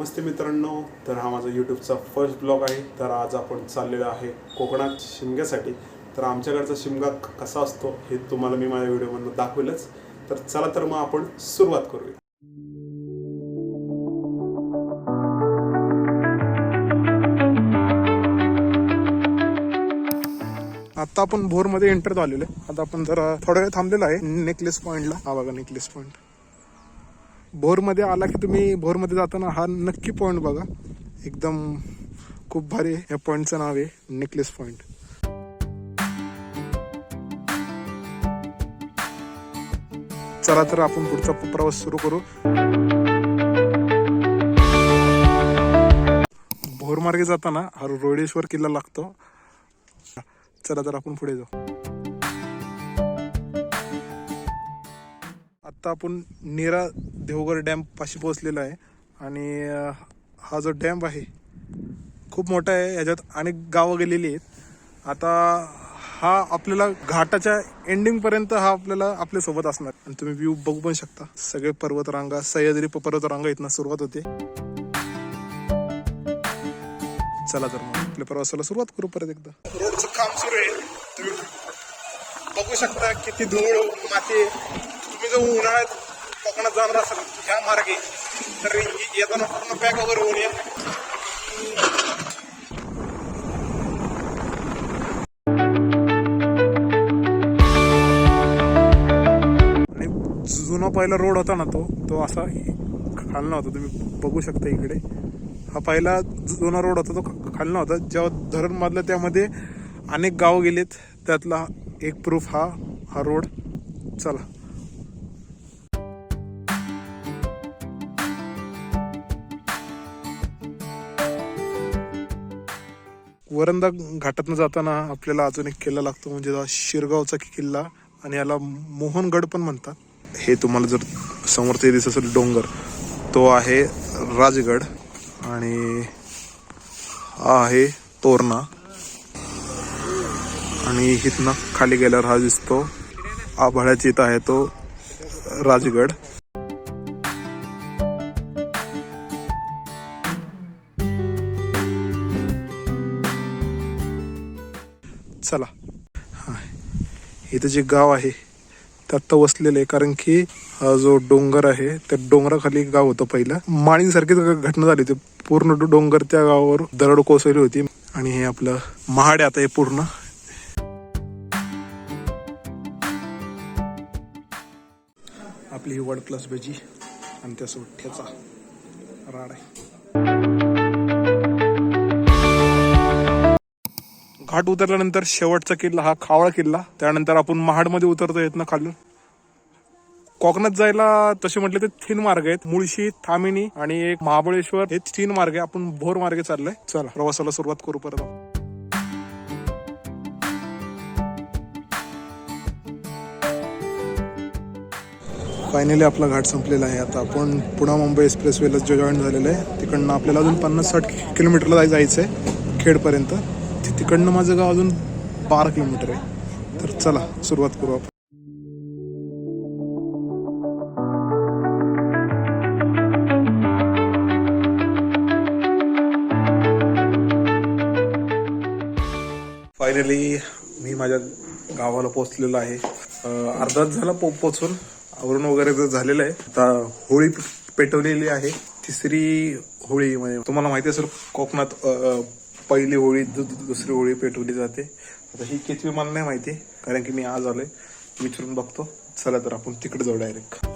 नमस्ते मित्रांनो तर हा माझा यूट्यूबचा फर्स्ट ब्लॉग आहे. तर आज आपण चाललेलो आहे कोकणात शिमग्यासाठी. तर आमच्याकडचा शिमगा कसा असतो हे तुम्हाला मी माझ्या व्हिडिओमधून दाखवेलच. तर चला तर मग आपण सुरुवात करूया. आता आपण भोरमध्ये एंटर झालेलो आहे. आता आपण जरा थोडा वेळ थांबलेलो आहे. नेकलेस पॉइंटला हा बघा नेकलेस पॉइंट भोरमध्ये आला की तुम्ही भोरमध्ये जाताना हा नक्की पॉईंट बघा. एकदम खूप भारी या पॉईंटचं नाव आहे नेकलेस पॉईंट चला तर आपण पुढचा प्रवास सुरू करू. भोरमार्गे जाताना हा रोडेश्वर किल्ला लागतो. चला तर आपण पुढे जाऊ. आत्ता आपण नेरा देवगड डॅम पाशी पोहोचलेला आहे. आणि हा जो डॅम आहे खूप मोठा आहे. याच्यात अनेक गावं गेलेली आहेत. आता हा आपल्याला घाटाच्या एंडिंगपर्यंत हा आपल्याला आपल्यासोबत असणार. आणि तुम्ही व्ह्यू बघू पण शकता. सगळे पर्वतरांगा सह्याद्री पर्वतरांगा इथनं सुरुवात होते. चला तर मग आपल्या प्रवासाला सुरुवात करू परत एकदा. रोडचं काम सुरू आहे. तुम्ही बघू शकता किती धूळ माती तुम्ही जर उन्हाळ्यात कोकणात जाणार असाल ह्या मार्गे तर येताना पूर्ण पॅक वगैरे होऊन या. जुना पहिला रोड होता ना तो तो असा खालना होता तुम्ही बघू शकता इकडे. हा पहिला जुना रोड होता तो ख- खालना होता जेव्हा धरण बांधलं त्यामध्ये अनेक गाव गेलेत त्यातला एक प्रूफ हा हा रोड चला. वरंदा घाटातनं जाताना आपल्याला अजून एक किल्ला लागतो म्हणजे शिरगावचा किल्ला आणि याला मोहनगड पण म्हणतात. हे तुम्हाला जर समोर ते दिसत असेल डोंगर तो आहे राजगड आणि हा आहे तोरणा. आणि इथनं खाली गेल्यावर हा दिसतो आभाळ्याची इथं आहे तो राजगड. चला. हां इथं जे गाव आहे ते आत्ता वसलेलं आहे कारण की हा जो डोंगर आहे त्या डोंगराखाली एक गाव होतं पहिलं. माळींसारखीच घटना झाली होती. पूर्ण डोंगर त्या गावावर दरड कोसळली होती. आणि हे आपलं महाड आहे आता हे पूर्ण. आपली ही वड प्लस भजी आणि त्यासोबत ठेचा राड आहे. घाट उतरल्यानंतर शेवटचा किल्ला हा खावळा किल्ला. त्यानंतर आपण महाडमध्ये उतरतो येत ना खालून. कोकणात जायला तसे म्हटले तर तीन मार्ग आहेत. मुळशी थामिनी आणि एक महाबळेश्वर. हे तीन मार्ग आहे. आपण भोर मार्गे चाललोय. चला प्रवासाला सुरुवात करू परत. फायनली आपला घाट संपलेला आहे. आता आपण पुणा मुंबई एक्सप्रेसवेला जे जॉईन झालेलं आहे तिकडनं आपल्याला अजून पन्नास साठ किलोमीटरला जाय- जायचं आहे खेडपर्यंत. तिकडनं माझं गाव अजून बारा किलोमीटर आहे. तर चला सुरुवात करू आपण. फायनली मी माझ्या गावाला पोहोचलेलो आहे. अं, अर्धा झाला पो पोचून. आवरण वगैरे तर झालेलं आहे. आता होळी पेटवलेली आहे. तिसरी होळी म्हणजे तुम्हाला माहिती असेल कोकणात पहिली होळी दु- दुसरी होळी पेटवली जाते. आता ही कितवी मला नाही माहिती कारण की मी आज आलोय. विचारून बघतो. चला तर आपण तिकडे जाऊ डायरेक्ट